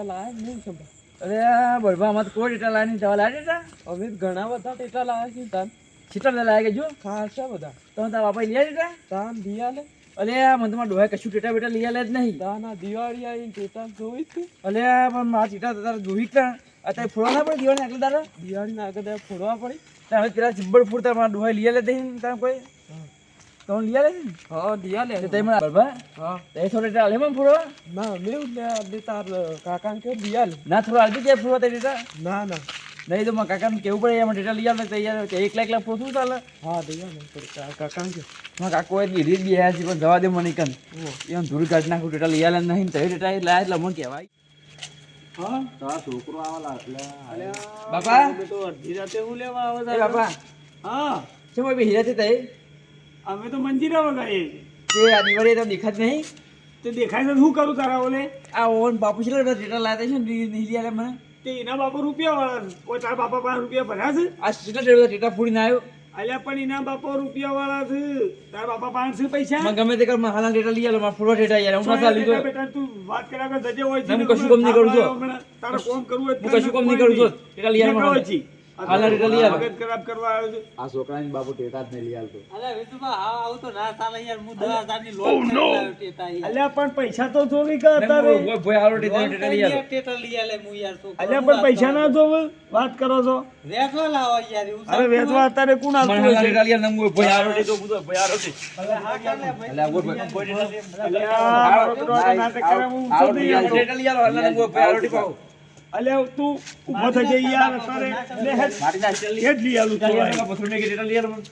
ટેટા લાયા નહીં ખબર. અરે બરબા તો કોઈ ડેટા લાવી દવા લાવી ટેટા? અમે ઘણા બધા ટેટા લાયા છે તાન. છીટા બધા લાવી જો? ખાસા બધા. તમે તારા બાપા લઈ દેતા તાન દિયાલે અલે મને તમારા ડોહા કશું ટેટા બેટા લઈ આલે જ નહીં. તાન ના દિવાળી આવીને ટેટા જોઈ તું અલે પણ મારા ચીટા તારા જોઈ ત્યાં અત્યારે ફોડવા ના પડે દિવાળી આગળ તારા? દિવાળીના આગળ ફોડવા પડી. હવે પેલા ચિબ્બડ ફૂટતા મારા ડોહા લઈ આલે દઈ તમે કોઈ? તમે લઈ લે હા દિયાલે તો તમે મારા બરબા હા તે થોડો ટેટા આલે મને ફોડવા ના મેં લે દે તાર કાકા કે દિયાલે ના થોડો આલતી જાય ફોડવા તે ટેટા ના ના નહીં તો મારા કાકાને કેવું પડે એમાં ટેટા લઈ આલે તો યાર કે એકલા એકલા ફોડું ચાલે હા દિયાલે કાકા કે મારા કાકો એટલી રીત બી છે પણ જવા દે મને કન એમ ધૂળ કાઢી નાખું ટેટા લઈ આલે નહીં તો એ એ લાયા એટલે મને કહેવાય હા તારા છોકરો આવા બાપા બાપા તો અડધી રાતે હું લેવા આવે એ બાપા હા શું ભાઈ હીરા તે અમે તો મંજીરા વગાઈએ કે આ દિવાળી તો દેખાત નહીં. તે દેખાય તો શું કરું તારા ઓલે? આ ઓન બાપુ છે ટેટા લાયા છે ને નહીં આલે મને. તે એના બાપુ રૂપિયા વાળા છે. કોઈ તારા બાપા પાસે રૂપિયા ભર્યા છે? આ કેટલા રેટા ફૂડી ના આવ્યો? અલ્યા પણ એના બાપા રૂપિયા વાળા છે. તારા બાપા પાસે છે પૈસા. મને ગમે તે કર મારા હાલા ટેટા લઈ આલો મારા ફૂડવા ડેટા યાર હું ના ચાલી બેટા, તો બેટા, તું વાત કર્યા કર, જજે હોય છે હું કશું કામ નહીં કરું છું. તારે કોમ કરવું હોય હું કશું કામ નહીં કરું છું. ડેટા લઈ આલો નીકળો મને. છી. હાલના ટેટા લઈ આલો. મગજ ખરાબ કરવા આવ્યો છે. આ છોકરાની બાબુ ટેટા જ નહીં લઈ આલતો અલ્યા પણ પૈસા તો જોવી કે અત્યારે ઓય ભોય હાલો ટેટા ટેટા લઈ આલો અલ્યા પણ પૈસા ના જોવે વાત કરો છો અરે વેચવા અત્યારે કોણ આવતું ટેટા લઈ આલો ટેટો ટેટો અલ્યા ઓય ટેટા અલ્યા, નાટક કરે, હું. ટેટા લઈ આલો ને ઓય ભોય હાલો ટેટો અલ્યા તું ઊભો થઈ જઈ યાર અત્યારે લે હેડ. હેડ લઈ આલું તું આ. પથરું મેં લઈ આલો મને.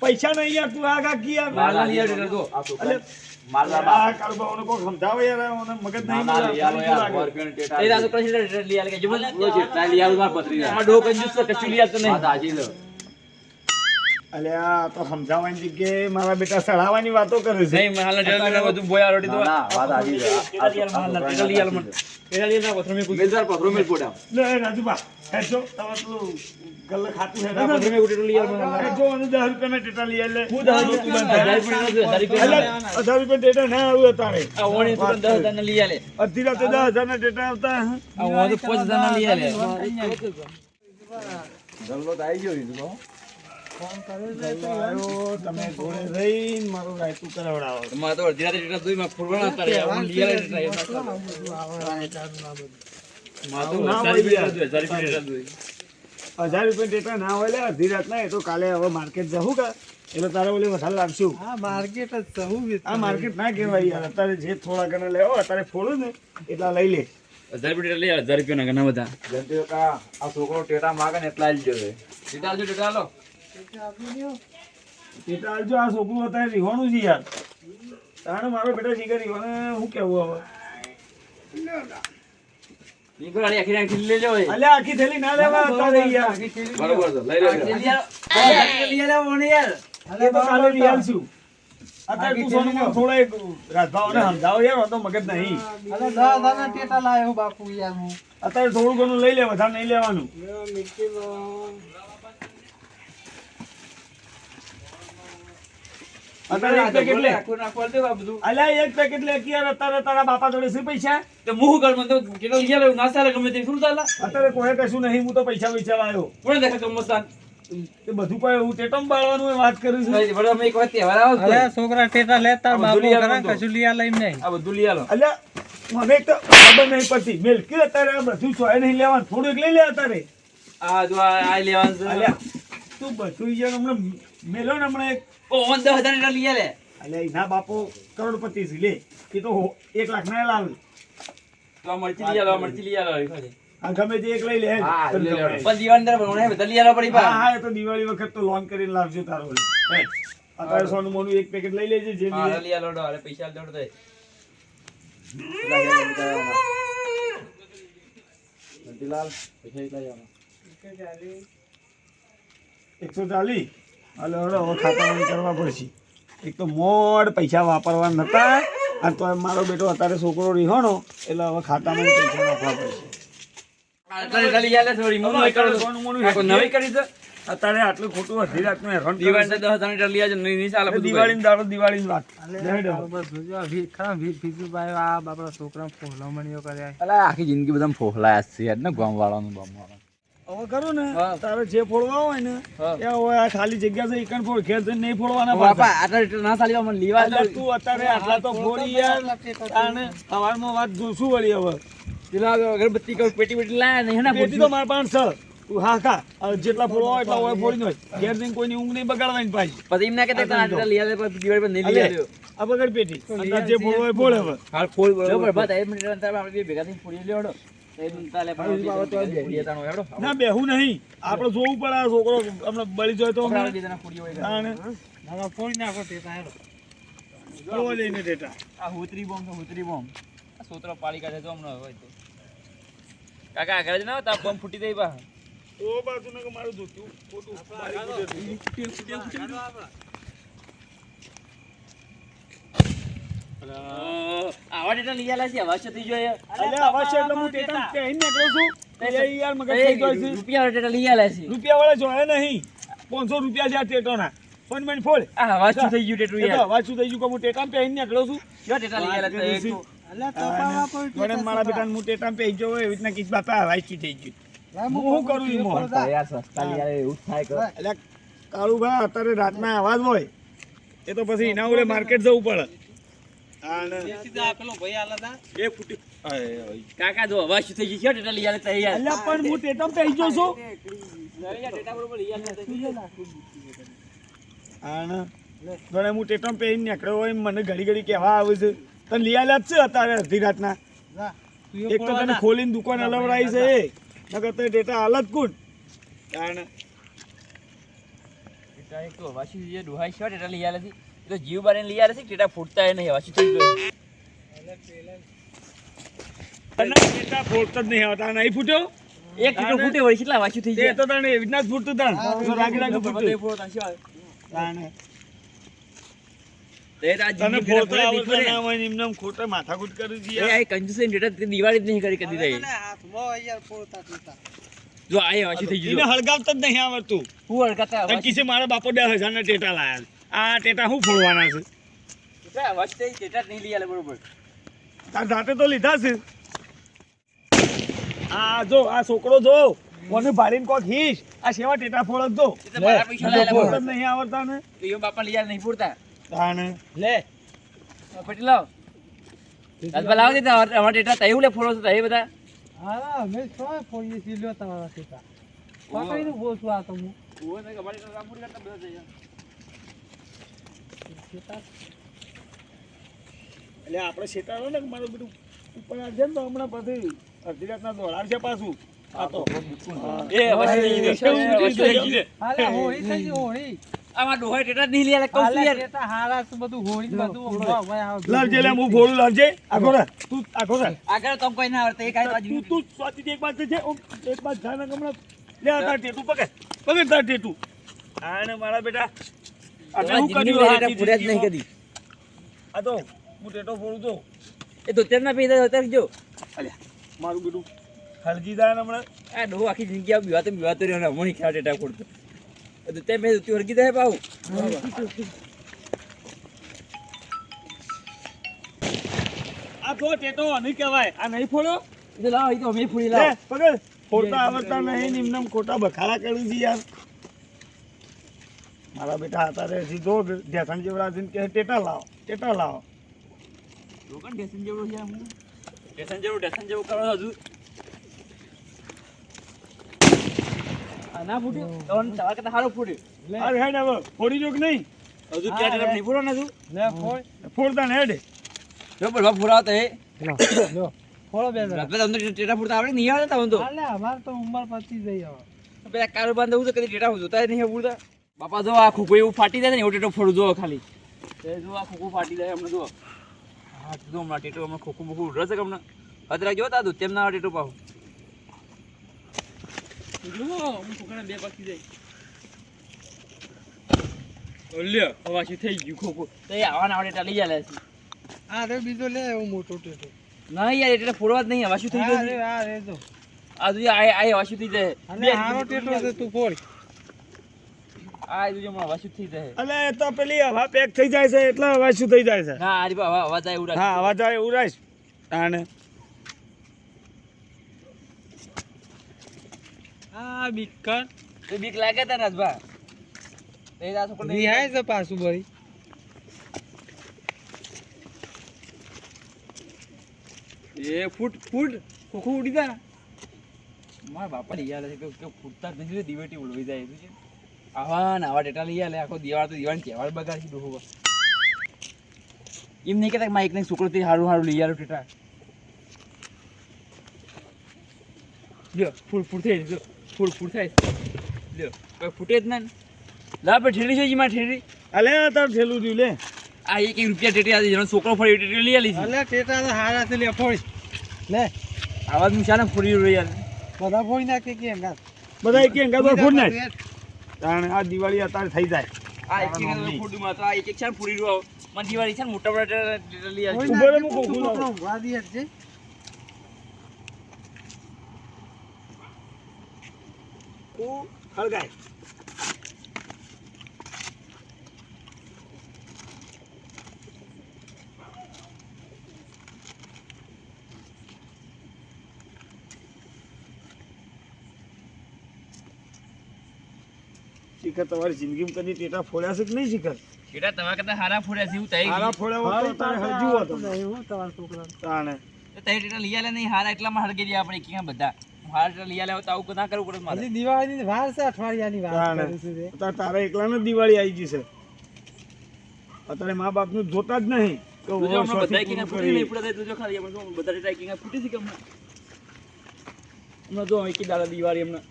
પૈસા નહીં યાર તું આગા કી યાર હાલા લઈ આલો ટેટા તો આ સમજાવો યાર ઓને મગજ નહીં ના યાર એ કશી ટેટા લઈ આલે કે? જો મને ઓય જેટલા લઈ આલું માર પથરી આ ડો કંજૂસ તો કશું લઈ આલતો નહીં. વાત હાચી લો અલ્યા આ તો સમજાવવાની જગ્યાએ મારા બેટા સડાવવાની વાતો કરે છે. નહીં બધું વાત આ- લઈ આલો મને, છોકરાની ટેટા પથરું મેં પથરું લે રાજુબા પેલું ગલ્લે ખાતું. મેં મને. અને લઈ. હું રૂપિયા રૂપિયા ના આવ્યું તારે આ ઓણી તો લઈ. અડધી રાતે ટેટા આવતા આ ઓણી તો પાંચ લઈ આલે. ગલ્લો તો આવી ગયો ઈ તો. આવ્યો, તમે જોડે રહીને મારું રાયતું કરાવડાવો. મારે તો અડધી રાતે ટેટા જોઈ, મારે ફોડવાના હતા રે. લઈ આલે ટેટા. મારે તો ના હજાર રૂપિયા રૂપિયા રૂપિયા ના હોય લે અડધી રાત ના એ તો કાલે હવે માર્કેટ જવું કા? એટલે તારે ઓલી વધારે લાગશું. આ માર્કેટ જ જવું આ માર્કેટ ના કહેવાય યાર. અત્યારે જે થોડા ઘણા લેવો અત્યારે ફોડું ને એટલા લઈ લે. હજાર રૂપિયા લઈ હજાર રૂપિયાના ઘણા બધા. આ છોકરો ટેટા માગે ને એટલા જ જોઈએ ટેટા ટેટા આલો. ટેટા આવજો આ છોકરું અત્યારે રીવાનું છે યાર. તાણે મારો બેટા શીખર રીવાને શું કેવું હવે? નીકળો, આલી આખી આખી લઈ લેવો એ. અલ્યા આખી થેલી ના લેવા અત્યારે યાર. બરોબર છે લઈ લેજો લઈ આલો. હજાર લઈ આલે ઓણી યાર. એ તો કાલે રિયાલ છું. અત્યારે તું સોનું માં થોડા એક રાજભાવને સમજાવો યાર આ તો મગજ નહીં. અરે દસ હજારના ટેટા લાયો બાપુ યાર હું. અત્યારે થોડું ઘણું લઈ લે વધારે નહીં લેવાનું. એક પેકેટ લે. અલ્યા એક પેકેટ લે કે અત્યારે તારા બાપા જોડે શું પૈસા તો હું શું મને તો ટેટા લઈ આલે, ના ચાલે ગમે તે. શું ચાલે? અત્યારે કોઈ કશું નહીં હું તો પૈસા પૈસા લાવ્યો કોણ દેખે કમોસ્તાન? બધું કોઈ હું ટેટમ બાળવાનું વાત કરું છું એક વખત તહેવાર આવે. છોકરા ટેટા લેતા આ બાપુ બધું લઈ કશું આલે એમ નહીં આ બધું લઈ આલો. અલ્યા મને તો ખબર નહીં પડતી મિલકી અત્યારે આ બધું ચોય નહીં લેવાનું થોડુંક લઈ લે અત્યારે આ જો આ આ લેવાનું અલ્યા તું બધું યાર હમણાં મેલો ને હમણાં એક ઓન દસ હજાર ટેટા લઈ આલે. અલ્યા એના બાપો કરોડપતિ છે લે એ તો એક લાખ ના લાવે તો મરચી લઈ આલો, મરચી લઈ આલો. આ ગમે તે એક લઈ લે હેડ. હા, લઈ લેવાનો. પણ દીવાન દર બનાવે, બધા લઈ આલો પડી પા. હા તો દિવાળી વખત તો લોન કરીને લાવજો તારો અત્યારે સોનું મોનું એક પેકેટ લઈ લેજે જે લઈ આલો, ડો, અરે પૈસા દોડ દે પૈસા? એકસો ચાલીસ હાલો હળો હવે ખાતામાં કરવા પડશે. એક તો મોડ પૈસા વાપરવા નતા અને તો મારો બેટો અત્યારે છોકરો રિહોણો એટલે હવે ખાતામાં પૈસા નાખવા પડશે. આ? અત્યારે આટલું ખોટું અડધી રાતનું હેરાન દિવાળી. દસ હજાર નહીં ચાલે બધું દાડો દિવાળીની વાત. આ બાપડા છોકરા ફોલામણીઓ કર્યા અલા આખી જિંદગી બધા ફોફલાયા છે યાર ને ગામ વાળાનું ગામ વાળાનું હવે કરું ને? તારે જે ફોડવા હોય ને એ હવે આ ખાલી જગ્યા છે ઈકણ ફોડ. ઘેર જઈને નહીં ફોડવાના બાપા આટલા લીટર ના ચાલી મને લેવા તું અત્યારે આટલા તો ફોડી યાર. તાને સવારમાં વાત જોશું વળી હવે. પેલા અગરબત્તી કર પેટી પેટી લાયા નહીં ને પેટી તો મારા પાસે છે હા ખા. જેટલા ફોડવા હોય એટલા હોય ફોડી હોય. ઘેર જઈને કોઈની ઊંઘ નહીં બગાડવાની પાછી. પછી એમ ના કહેતા કે આટલા લઈ આવે પછી દિવાળી પર નહીં લઈ આવ્યો આ બગડ પેટી જે ફોડવા હોય ફોડ હવે. હાલ ફોડ બરોબર બસ એક મિનિટ આપણે ભેગા થઈને ફોડી લેવડો ના બેહું નહીં. આપણે જોવું પડે આ છોકરો. હમણાં બળી જાય તો ફોડી નાખો તે લઈને આ હોતરી બોમ્બ તો હોતરી બોમ્બ. આ સોતરો પાડી કાઢે તો હમણાં હોય તો. કાકા આગળ જ ના હોતા બોમ્બ ફૂટી જાય બા તો બાજુ ને કે મારું જોતું ખોટું. આવા ડેટા લઈ આલા છે અવાજ થઈ જોઈએ અલ્યા અવશ્ય એટલે હું ટેટા પહેરીને નીકળું છું. એટલે યાર મગજ થઈ જાય છે. રૂપિયા ડેટા લઈ આલા છે. રૂપિયા વાળા જોયા નહીં. પાંચસો રૂપિયા જ્યાં ટેટોના ફોન મને ફોડ આ અવાજ શું થઈ ગયું ડેટું યાર? અવાજ શું થઈ ગયું કે હું ટેટા પહેરીને નીકળું છું? ડેટા લઈ આલા એક તો. મારા બેટા હું ટેટા પહેરી ગયો હોય એવી રીતના બાપા અવાજ શું થઈ ગયું? હું કરું ઈ યાર સસ્તા લઈ એવું થાય કે. એટલે કાળુભા અત્યારે રાતના અવાજ હોય. એ તો પછી એના ઉડે માર્કેટ જવું પડે. કાકા જો અવાજ શું થઈ ગયું? છે લઈ આલે અલ્યા પણ હું ટેટા પહેરી ગયો છું. ડેટા બરોબર લઈ આલે અને ઘણે હું ટેટમ પહેરીને નીકળ્યો હોય મને ઘડી ઘડી કહેવા આવે છે. તને લઈ આલ્યા જ છે અત્યારે અડધી રાતના. જા એક તો તને ખોલીને દુકાન અલવડાવી છે એ. નકર તો ટેટા હાલત કુન. કારણ ડેટા એક તો શું જે ડુહાઈ કેવા ડેટા લઈ આલે તો જીવ બારીને લઈ આવે છે ટેટા ફૂટતા નહીં અવાજ શું થઈ ગયું ટેટા ફોડતો જ નહીં આવતા નહીં ફૂટ્યો? એક ટેટો ફૂટે વળી કેટલા અવાજ થઈ જાય તો તને એવી રીતના જ ફૂટતું તાણ રાગી રાગી ફૂટતું. તને ના ને કરી દિવાળી જ નહીં કરી કદી રહી જો આ અવાજ થઈ ગયું હળગાવતા જ નહીં આવડતું. હું તને અવાજ મારા બાપો દસ હજારના ટેટા લાયા. આ ટેટા શું ફોડવાના છે? જાતે તો લીધા છે. આ જો આ છોકરો જો મને ભારીન કોક હીશ. આ સેવા ટેટા ફોડક જો. મારા પૈસા લાયેલા નહીં આવડતા ને? તો એ બાપા લીયા નહીં પૂરતા. તાણે. લે. પટી લાવ. રાજભા લાવ દે અમાર ટેટા તઈ લે ફોડો છો તઈ બધા? હા અમે શું ફોડીએ છીએ લ્યો તમારા તીતા પકડીને બોસું આ તો હું. એટલે આપણે શેતાડો ને મારું બધું ઉપર આવશે ને તો હમણાં પછી અડધી રાતના દોડાડશે પાછું. આ તો. એ અવાજ થઈ ગયો અવાજ થઈ ગયો હાલે હોળી થઈ હોળી. આમાં ડોહાઈ ડેટા નહીં લઈ આલે કહું યાર. ટેટા હારા બધું હોળી બધું હમણાં હવે આવે. લાવજે લે હું ફોડું લાવજે. આખો રે તું આખો રે આગળ તો કોઈ ના આવડે એક આ તું તું સ્વાતિ એક બાજુ છે એક બાજુ જા ને હમણાં લે આ તાર ટેટુ પકડ. પકડ તાર ટેટુ. આને મારા બેટા આપણે શું કર્યું આ જ નહીં કદી આ તો હું ટેટો ફોડું તો. એ તો તેરના પૈસા અત્યારે જો. અલ્યા મારું બેટું હળજી દા ને હમણાં. આ ડોહો આખી જિંદગી આ બીવાતો બીવાતો રહ્યો ને હમણાં ખ્યાલ ડેટા ફોડતો. તો તે મેં તું હરગી દે પાઉં આ તો ટેટો નહીં કહેવાય. આ નહીં ફોડો? એ લાવ એ તો અમે ફોડી લાવ. પકડ. ફોડતા આવડતા નહીં ખોટા બખાડા છે યાર. મારા બેટા અત્યારે સીધો ઢેસણ જેવડા છે કે ટેટા લાવો ટેટા લાવો. લોકોને ટેશન જેવું છે હું જેવું કરો હજુ? ના ફૂટ્યું તો કરતા સારું ફૂટ્યું અરે હેડ હવે ફોડી જો કે નહીં? હજુ ત્યાં નહીં ને લે ફોડ. ફોડતા ને હેડ. જો બોલવા ફૂરાવતો હે. લો ફોડો બે જણા. તમને ટેટા ફૂટતા આવડે નહીં આવડે તમને તો? અમારે તો ઉંમર પતી જઈ હવે પેલા કારોબાર દઉં તો કદી ટેટા જોતા નહીં આવડતા બાપા જો આ ખોખું એવું ફાટી જાય ને એવું ટેટો ફોડું જો ખાલી. જો આ ખોખું ફાટી જાય હમણાં જો. હા જો હમણાં ટેટો હમણાં ખોખું બોખું ઉડે છે કે હમણાં? હતરા જો તા તેમ ના ટેટો પાહું. જો હું ખોખાના બે પાકી જાય ઓલ્યો થઈ ગયું ખોખું. તો એ આવા લઈ જાય છે. આ રે બીજો લે એવું મોટો ટેટો. ના યાર એટલે ફોડવા જ નહીં હવાશી થઈ આ ગયું આ રે જો. આ જો આ આ હવાશી થઈ જાય. અને હારો ટેટો છે તું ફોડ. આ એ જો હવા વાસુ થઈ જાય. અલે એ તો પેલી હવા પેક થઈ જાય છે એટલે શું થઈ જાય છે. ના આ રીત હવા હવા જાય એવું હા અવાજ આવે એવું રાખ. તાણે. આ બીકર તો બીક લાગે તા રાજભા તે આ છોકરો રિહાય છે પાછું ભાઈ એ ફૂટ ફૂટ. ખોખું ઉડી જા. મારા બાપા લઈ છે કે ફૂટતા જ નથી દિવેટી ઉડવી જાય છે. આવા ને આવા ડેટા લઈ આલે આખો દિવાળ તો દિવાળ તહેવાર બગાડી ડોહો એમ નહીં કહેતા માઇક ને છોકરો તે સારું હારું લઈ આવ્યો ટેટા. લ્યો ફૂલ ફૂટ થઈ લ્યો ફૂટ ફૂટ થાય લ્યો કોઈ ફૂટે જ ના. લા પણ ઠેલી છે જીમાં ઠેલી અલે તાર થેલું રહ્યું લે. આ એક રૂપિયા ટેટી આજે જેનો છોકરો ફરી ટેટી લઈ આલી અલે ટેટા તો હારા છે લે ફોડી. લે. આવાજનું શાને ફરી રહી યાર બધા ફોડી નાખે કે બધા કે ગરબા ફૂટ નાખ. તાણે આ દિવાળી અત્યારે થઈ જાય. આ એક એક મમ્મી. ફૂટમાં તો આ એક એક શાને ફરી રહ્યો. મને દિવાળી છે ને મોટા મોટા લઈ આલી ઊભો વાદી છે. હળગાય શિખર તમારી જિંદગીમાં કદી ટેટા ફોડ્યા છે કે નહીં શિખર? ટેટા તમારા કરતા હારા ફોડ્યા છે હું તઈ હારા ફોડ્યા તો તારે હરજુ હોત. હું તમારા છોકરા તાણે. તો તઈ ટેટા લઈ આલે નહીં હારા એટલામાં હળગી દઈએ આપણે એક બધા. હું લઈ આલે તો આવું ના કરવું પડે મારે. હજી દિવાળીની વાર છે અઠવાડિયાની વાત તાણે. કરું છું તે. અત્યારે તારા એકલાને જ દિવાળી આવી ગઈ છે. અત્યારે મા બાપનું જોતા જ નહીં કે તું જો બધા પૂરું ફૂટી નહીં પડે તું જો ખાલી આપણે જો બધા ટેટા એકીને ફૂટી છે કે હમણાં? હમણાં જો એકી દાડા દિવાળી હમણાં.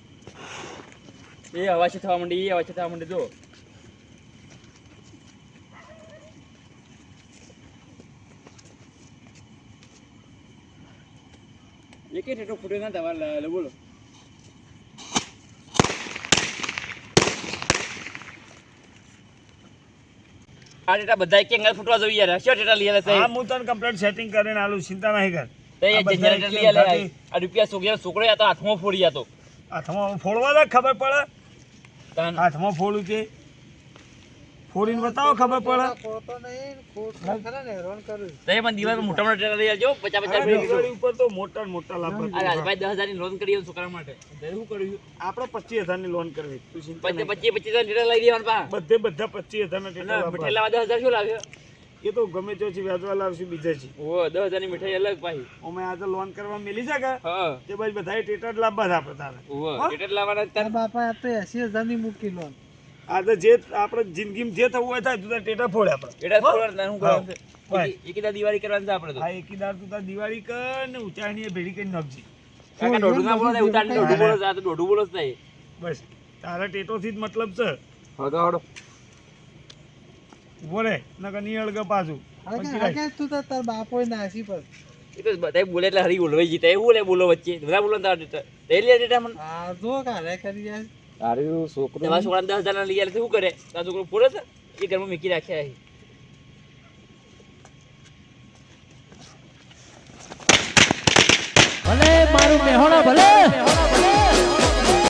એ અવાજ થવા માંડી એ અવાજ થવા માંડી જો એકે ટેટો ફૂટ્યો ના તમારે બોલો. આ ટેટા બધા એક એંગલ ફૂટવા જોઈએ યાર. શું ટેટા લઈ આવે હા હું તને કમ્પ્લીટ સેટિંગ કરીને આલું ચિંતા નહીં કર. તે આ જનરેટર લઈ આવે આ રૂપિયા છોકરા છોકરો આ તો હાથમાં ફોડી આ તો. હાથમાં ફોડવા દે ખબર પડે. હાથમાં ફોડું છે. ફોડીને બતાવો ખબર પડે. ખોટો નહીં ખોટ ખરા ને હેરાન કરું તે પણ દિવાલ મોટા મોટા ટેટા લઈ આવજો પચાસ પચાસ ઉપર તો મોટા મોટા લાભ રાજભાઈ દસ હજારની લોન કરી છોકરા માટે. શું કર્યું? આપણે પચીસ હજારની લોન કરવી. તું ચિંતા પચીસ. પચીસ પચીસ હજાર ટેટા લઈ દેવાના પા. બધે બધા પચીસ હજાર ના વાપરવા. દસ હજાર શું લાવ્યો? એ તો ગમે તો છે વ્યાજવા લાવશું બીજા છે. ઓ દસ હજારની મીઠાઈ અલગ પાહી અમે આજે લોન કરવા મેલી છે કે? તે બસ બધા ટેટર લાવવા છે આપણે તારે. ઓ ટેટર લાવવાના તાર? બાપા આ તો એસી હજારની મૂકી લો આજે જે આપણે જિંદગીમાં જે થવું હોય થાય તું તારે ટેટા ફોડે આપણે. ટેટા ફોડવાના ના હું છે? ભાઈ. એક- એકીદા દિવાળી કરવાની છે આપણે તો. હા એકીદાર તું તાર દિવાળી કર ને ઊંચાઈની એ ભેડી કરી નાખજી કાકા દોઢું ના બોલો ઉતાર દોઢું બોલો આ તો દોઢું બોલો જ બસ. તારા ટેટો થી જ મતલબ છે. હડો હળો ઊભો રે નકર નહીં અળગે પાછું. તું તો તાર બાપો નાસી પર? એ તો બધા બોલે એટલે હરી બોલવાઈ જીતા એવું લે બોલો વચ્ચે બધા બોલો તાર તે લે ટેટા મને. આ જો કારે કરી જાય. તારું છોકરો તમારા છોકરા દસ હજાર લઈ આલે શું કરે? તાર છોકરો પૂરો છે? એ ઘરમાં મૂકી રાખ્યા છે ભલે મારું મેહોણા ભલે.